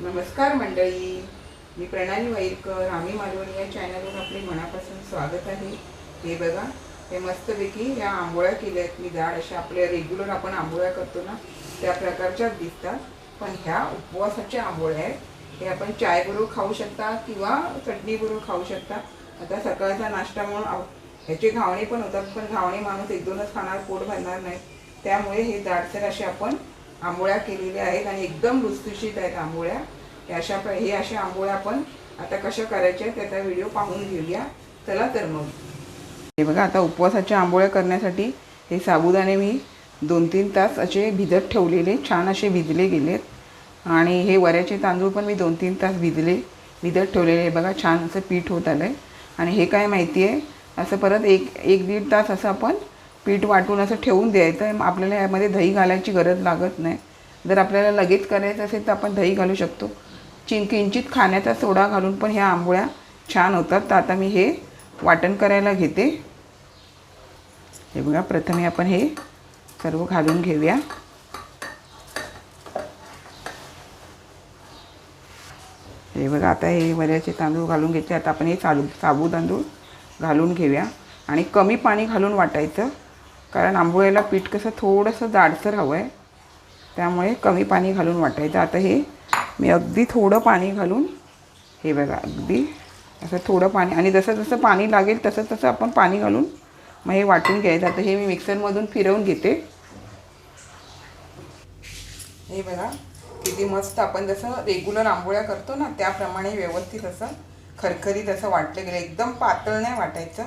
नमस्कार मंडळी. मी प्रणाली वाईरकर. आम्ही मालवणी या चॅनलवर आपले मनापासून स्वागत आहे. हे बघा हे मस्तपैकी या आंबोळ्या केल्या आहेत मी जाड. अशा आपल्या रेग्युलर आपण आंबोळ्या करतो ना त्या प्रकारच्याच दिसतात. पण ह्या उपवासाच्या आंबोळ्या आहेत. हे आपण चायबरोबर खाऊ शकता किंवा चटणीबरोबर खाऊ शकता. आता सकाळचा नाश्ता म्हणून ह्याचे घावणे पण होतात पण घावणे माणूस एक दोनच खाणार पोट भरणार नाही. त्यामुळे हे जाडसर असे आपण आंबोळ्या केलेल्या आहेत आणि एकदम लुसलुशीत आहेत आंबोळ्या. हे अशा हे अशा आंबोळ्या आपण आता कशा करायच्या त्याचा व्हिडिओ पाहून घेऊया. चला तर मग. हे बघा आता उपवासाच्या आंबोळ्या करण्यासाठी हे साबुदाणे मी दोन तीन तास असे भिजत ठेवलेले छान असे भिजले गेलेत. आणि हे वऱ्याचे तांदूळ पण मी दोन तीन तास भिजले भिजत ठेवलेले. हे बघा छान असं पीठ होत आलं आहे आणि हे काय माहिती आहे असं परत एक एक दीड तास असं आपण पीठ वाटून असं ठेवून द्यायचं आपल्याला यामध्ये दही घालायची गरज लागत नाही. जर आपल्याला लगेच करायचं असेल तर आपण दही घालू शकतो. चिं किंचित खाण्याचा सोडा घालून पण ह्या आंबोळ्या छान होतात. तर आता मी हे वाटण करायला घेते. हे बघा प्रथमे आपण हे सर्व घालून घेऊया. हे बघा आता हे वऱ्याचे तांदूळ घालून घेतले आता आपण हे सालू साबू तांदूळ घालून घेऊया. आणि कमी पाणी घालून वाटायचं. कारण आंबोळ्याला पीठ कसं थोडंसं जाडसर हवं आहे त्यामुळे कमी पाणी घालून वाटायचं. आता हे मी अगदी थोडं पाणी घालून हे बघा अगदी असं थोडं पाणी आणि जसं जसं पाणी लागेल तसं तसं आपण पाणी घालून मग हे वाटून घ्यायचं. आता हे मी मिक्सरमधून फिरवून घेते. हे बघा किती मस्त आपण जसं रेग्युलर आंबोळ्या करतो ना त्याप्रमाणे व्यवस्थित असं खरखरीत असं वाटलं गेलं. एकदम पातळ नाही वाटायचं.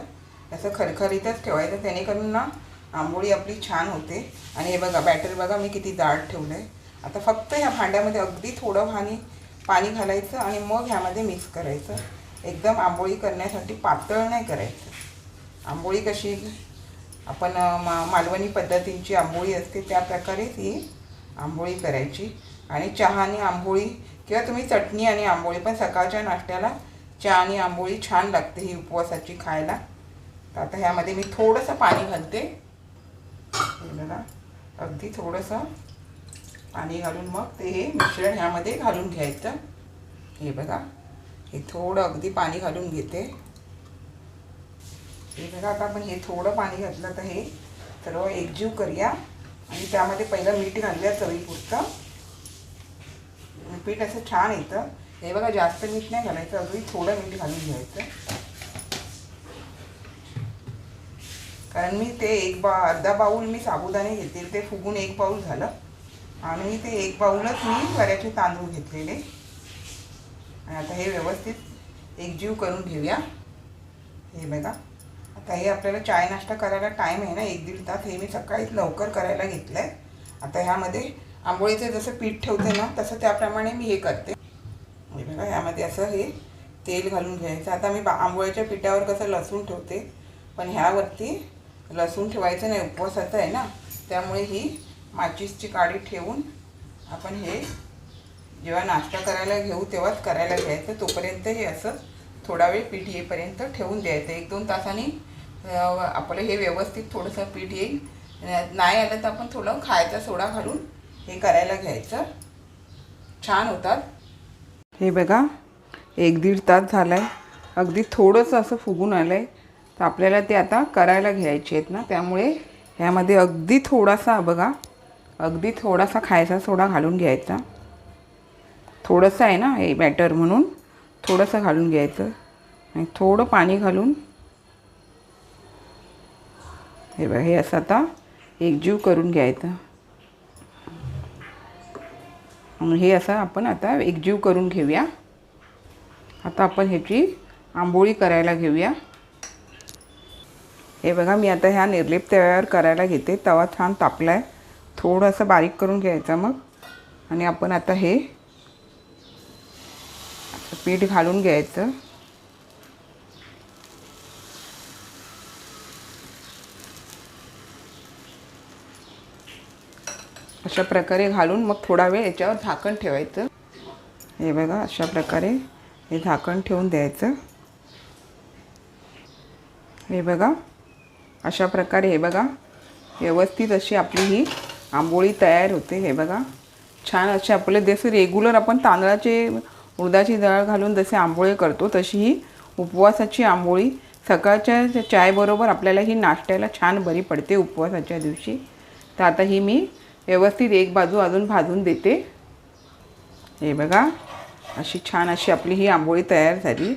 असं खरखरीतच ठेवायचं. जेणेकरून ना आंबोळी आपली छान होते. आणि हे बघा बॅटर बघा मी किती दाट ठेवलं आहे आता फक्त ह्या भांड्यामध्ये अगदी थोडं पाणी पाणी घालायचं आणि मग ह्यामध्ये मिक्स करायचं. एकदम आंबोळी करण्यासाठी पातळ नाही करायचं. आंबोळी कशी आपण मा मालवणी पद्धतींची आंबोळी असते त्या प्रकारेच ही आंबोळी करायची. आणि चहा आणि आंबोळी किंवा तुम्ही चटणी आणि आंबोळी पण सकाळच्या नाश्त्याला चहा आणि आंबोळी छान लागते ही उपवासाची खायला. तर आता ह्यामध्ये मी थोडंसं पाणी घालते. बघा अगदी थोडंसं पाणी घालून मग ते हे मिश्रण ह्यामध्ये घालून घ्यायचं. हे बघा हे थोडं अगदी पाणी घालून घेते. हे बघा आता आपण हे थोडं पाणी घातलं तर हे सर्व एकजीव करूया. आणि त्यामध्ये पहिलं मीठ घालूया चवीपुरतं. पीठ असं छान येतं. हे बघा जास्त मीठ नाही घालायचं अगदी थोडं मीठ घालून घ्यायचं. कारण मी ते एक बा अर्धा बाऊल मी साबुदाणे घेतले ते फुगून एक बाऊल झालं. आणि ते एक बाऊलच मी बऱ्याचे तांदूळ घेतलेले. आणि आता हे व्यवस्थित एकजीव करून घेऊया. हे बघा. आता हे आपल्याला चाय नाश्ता करायला टाईम आहे ना एक दीड तास. हे मी सकाळीच लवकर करायला घेतलं आहे आता ह्यामध्ये आंबोळीचं जसं पीठ ठेवते ना तसं त्याप्रमाणे मी हे करते. हे बघा ह्यामध्ये असं हे तेल घालून घ्यायचं. आता मी बा आंबोळीच्या पिठावर कसं लसूण ठेवते पण ह्यावरती लसूण ठेवायचं नाही उपवासाचं आहे ना. त्यामुळे ही माचीसची काडी ठेवून आपण हे जेव्हा नाश्ता करायला घेऊ तेव्हाच करायला घ्यायचं. तोपर्यंत हे असं थोडा वेळ पीठ येईपर्यंत ठेवून द्यायचं. एक दोन तासांनी आपलं हे व्यवस्थित थोडंसं पीठ येईल. नाही आलं तर आपण थोडं खायचा सोडा घालून हे करायला घ्यायचं. छान होतात. हे बघा एक दीड तास झाला आहे अगदी थोडंसं असं फुगून आलं आहे तर आपल्याला ते आता करायला घ्यायचे आहेत ना. त्यामुळे ह्यामध्ये अगदी थोडासा बघा अगदी थोडासा खायचा सोडा घालून घ्यायचा. थोडंसं आहे ना हे बॅटर म्हणून थोडंसं घालून घ्यायचं. आणि थोडं पाणी घालून हे बघा हे असं आता एकजीव करून घ्यायचं. हे असं आपण आता एकजीव करून घेऊया. आता आपण ह्याची आंबोळी करायला घेऊया. हे बघा मी आता ह्या निर्लेप तव्यावर करायला घेते. तवा छान तापला आहे थोडंसं बारीक करून घ्यायचा मग. आणि आपण आता हे पीठ घालून घ्यायचं. अशा प्रकारे घालून मग थोडा वेळ याच्यावर झाकण ठेवायचं. हे बघा अशा प्रकारे हे झाकण ठेवून द्यायचं. हे बघा अशा प्रकारे हे बघा व्यवस्थित अशी आपली ही आंबोळी तयार होते हे बघा. छान असे आपले जसे रेग्युलर आपण तांदळाचे उडदाची डाळ घालून जसे आंबोळे करतो तशी ही उपवासाची आंबोळी. सकाळच्या चायबरोबर आपल्याला ही नाश्त्याला छान बरी पडते उपवासाच्या दिवशी. तर आता ही मी व्यवस्थित एक बाजू अजून भाजून देते. हे बघा अशी छान अशी आपली ही आंबोळी तयार झाली.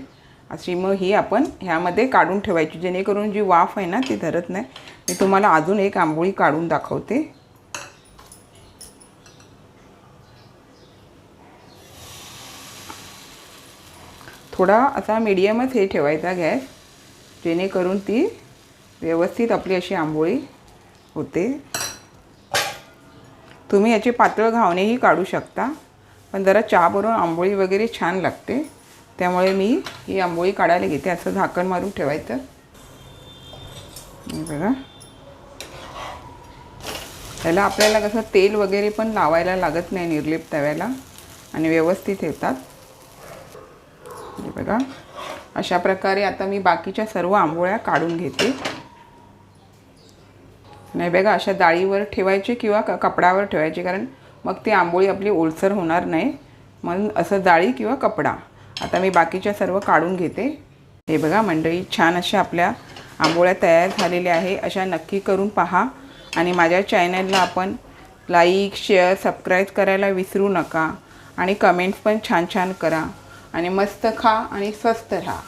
अशी मग ही आपण ह्यामध्ये काढून ठेवायची. जेणेकरून जी वाफ आहे ना ती धरत नाही. मी तुम्हाला अजून एक आंबोळी काढून दाखवते. थोडा असा मीडियमच हे ठेवायचा गॅस. जेणेकरून ती व्यवस्थित आपली अशी आंबोळी होते. तुम्ही याचे पातळ घावणेही काढू शकता. पण जरा चहाबरोबर आंबोळी वगैरे छान लागते. त्यामुळे मी ही आंबोळी काढायला घेते. असं झाकण मारून ठेवायचं. बघा. त्याला आपल्याला कसं तेल वगैरे पण लावायला लागत नाही निर्लेप तव्याला. आणि व्यवस्थित येतात. हे बघा. अशा प्रकारे आता मी बाकीच्या सर्व आंबोळ्या काढून घेते. नाही बघा अशा डाळीवर ठेवायचे किंवा क कपडावर ठेवायचे. कारण मग ती आंबोळी आपली ओलसर होणार नाही. म्हणून असं डाळी किंवा कपडा. आता मी बाकीच्या सर्व काढून घेते. हे बघा मंडळी छान अशा आपल्या आंबोळ्या तयार झालेल्या आहे. अशा नक्की करून पहा. आणि माझ्या चॅनलला आपण लाईक शेअर सबस्क्राईब करायला विसरू नका. आणि कमेंट्स पण छान छान करा. आणि मस्त खा आणि स्वस्त राहा.